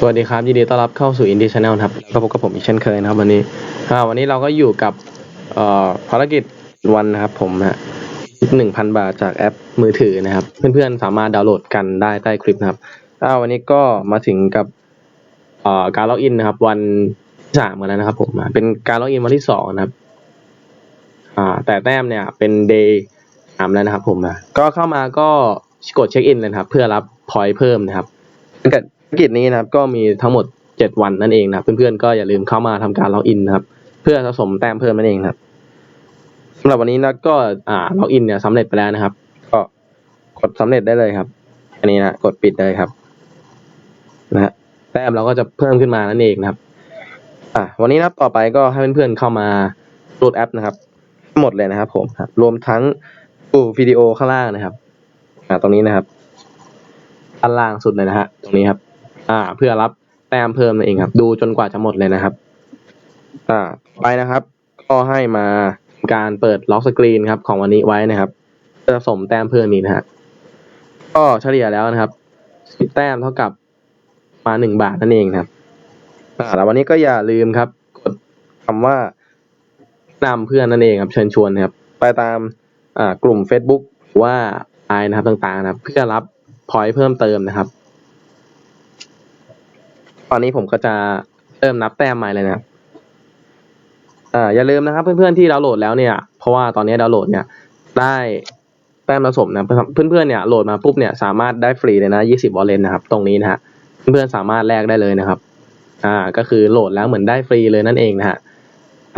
สวัสดีครับ ยินดีต้อนรับเข้าสู่ Indie Channel นะครับก็พบกับผมอีกเช่นเคยนะครับ วันนี้วันนี้เราก็อยู่กับภารกิจวันนะครับ ผมฮะหนึ่งพันบาทจากแอปมือถือนะครับ เพื่อนๆสามารถดาวน์โหลดกันได้ใต้คลิปนะครับวันนี้ก็มาถึงกับการล็อกอินนะครับ วันที่สามกันแล้วนะครับ ผมเป็นการล็อกอินวันที่สองนะครับแต่แต้มเนี่ยเป็นเดย์สามแล้วนะครับ ผมอะก็เข้ามาก็กดเช็คอินเลยครับ เพื่อรับพอยต์เพิ่มนะครับภารกิ กิจนี้นะครับก็มีทั้งหมด 7 วันนั่นเองนะครับเพื่อนๆก็อย่าลืมเข้ามาทำการล็อกอินนะครับ เพื่อสะสมแต้มเพิ่มนั่นเองครับสำหรับวันนี้นะก็อ่าล็อกอินเนี่ยสำเร็จไปแล้วนะครับ ก็กดสำเร็จได้เลยครับ อันนี้นะกดปิดเลยครับนะฮะแต้มเราก็จะเพิ่มขึ้นมานั่นเองนะครับ อ่าวันนี้นะครับต่อไปก็ให้เพื่อนๆเข้ามาโหลดแอปนะครับทั้งหมดเลยนะครับผมครับรวมทั้งดูวิดีโอข้างล่างนะครับ อ่าตรงนี้นะครับด้านล่างสุดเลยนะฮะตรงนี้ครับ อ่า เพื่อรับแต้มเพิ่มนั่นเองครับ ดูจนกว่าจะหมดเลยนะครับ อ่า ไปนะครับ ก็ให้มาการเปิดล็อกสกรีนครับ ของวันนี้ไว้นะครับเพื่อสะสมแต้มเพิ่มอีกนะฮะก็เฉลี่ยแล้วนะครับสิบแต้มเท่ากับมาหนึ่งบาทนั่นเองครับอ่าแล้ววันนี้ก็อย่าลืมครับ กดคำว่านำเพื่อนนั่นเองครับ เชิญชวนนะครับ ไปตามอ่ากลุ่ม Facebook หรือว่าไลน์นะครับต่างๆนะครับ เพื่อรับพอยต์เพิ่มเติมนะครับ ตอนนี้ผมก็จะเริ่มนับแต้มใหม่เลยนะอ่าอย่าลืมนะครับ เพื่อนๆที่ดาวน์โหลดแล้วเนี่ย เพราะว่าตอนนี้ดาวน์โหลดเนี่ยได้แต้มผสมนะเพื่อนๆเนี่ยโหลดมาปุ๊บเนี่ยสามารถได้ฟรีเลยนะ20วอลเลนนะครับ ตรงนี้นะฮะเพื่อนๆสามารถแลกได้เลยนะครับอ่าก็คือโหลดแล้วเหมือนได้ฟรีเลยนั่นเองนะฮะ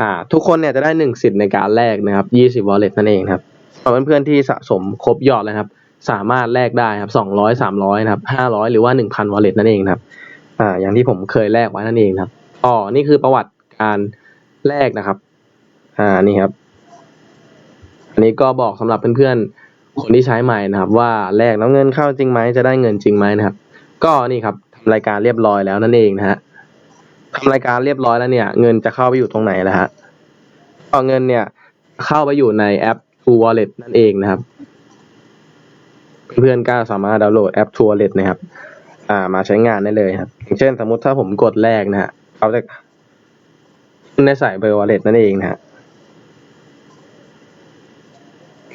อ่าทุกคนเนี่ยจะได้หนึ่งสิทธิ์ในการแลกนะครับ20วอลเล็ตนั่นเองครับสำหรับเพื่อนๆที่สะสมครบยอดเลยครับ สามารถแลกได้ครับสองร้อยสามร้อยนะครับห้าร้อยหรือว่าหนึ่งพันวอลเล็ตนั่นเองครับ อ่า อย่างที่ผมเคยแลกไว้นั่นเองครับอ๋อนี่คือประวัติการแลกนะครับ อ่านี่ครับ อันนี้ก็บอกสำหรับเพื่อนๆคนที่ใช้ใหม่นะครับ ว่าแลกแล้วเงินเข้าจริงไหมจะได้เงินจริงไหมนะครับ ก็นี่ครับทำรายการเรียบร้อยแล้วนั่นเองนะฮะทำรายการเรียบร้อยแล้วเนี่ย เงินจะเข้าไปอยู่ตรงไหนแล้วฮะก็เงินเนี่ย เข้าไปอยู่ในแอป True Wallet นั่นเองนะครับ เพื่อนๆก็สามารถดาวน์โหลดแอป True Wallet นะครับ อ่า มาใช้งานได้เลยครับ อย่างเช่นสมมุติถ้าผมกดแรกนะฮะเขาจะขึ้นในสายเบอร์ Wallet นั่นเองนะฮะ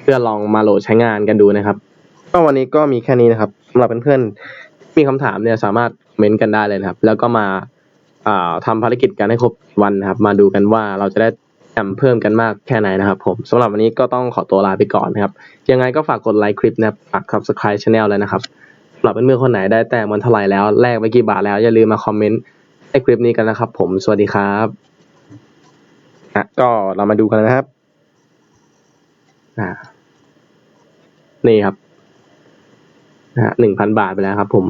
เพื่อลองมาโหลดใช้งานกันดูนะครับ ก็วันนี้ก็มีแค่นี้นะครับสำหรับเพื่อนๆมีคำถามเนี่ยสามารถคอมเมนต์กันได้เลยนะครับ แล้วก็มาอ่าทำภารกิจกันให้ครบวันนะครับ มาดูกันว่าเราจะได้จำเพิ่มกันมากแค่ไหนนะครับผมสำหรับวันนี้ก็ต้องขอตัวลาไปก่อนนะครับ ยังไงก็ฝากกดไลค์คลิปนะครับฝาก subscribe channel เลยนะครับ หรับเพื่อนๆคนไหนได้แต้มวันเท่าไหร่แล้วแลกไปกี่บาทแล้วอย่าลืมมาคอมเมนต์ในคลิปนี้กันนะครับ ผมสวัสดีครับอะก็เรามาดูกันนะครับอ่านี่ครับนะฮะหนึ่งพันบาทไปแล้วครับผม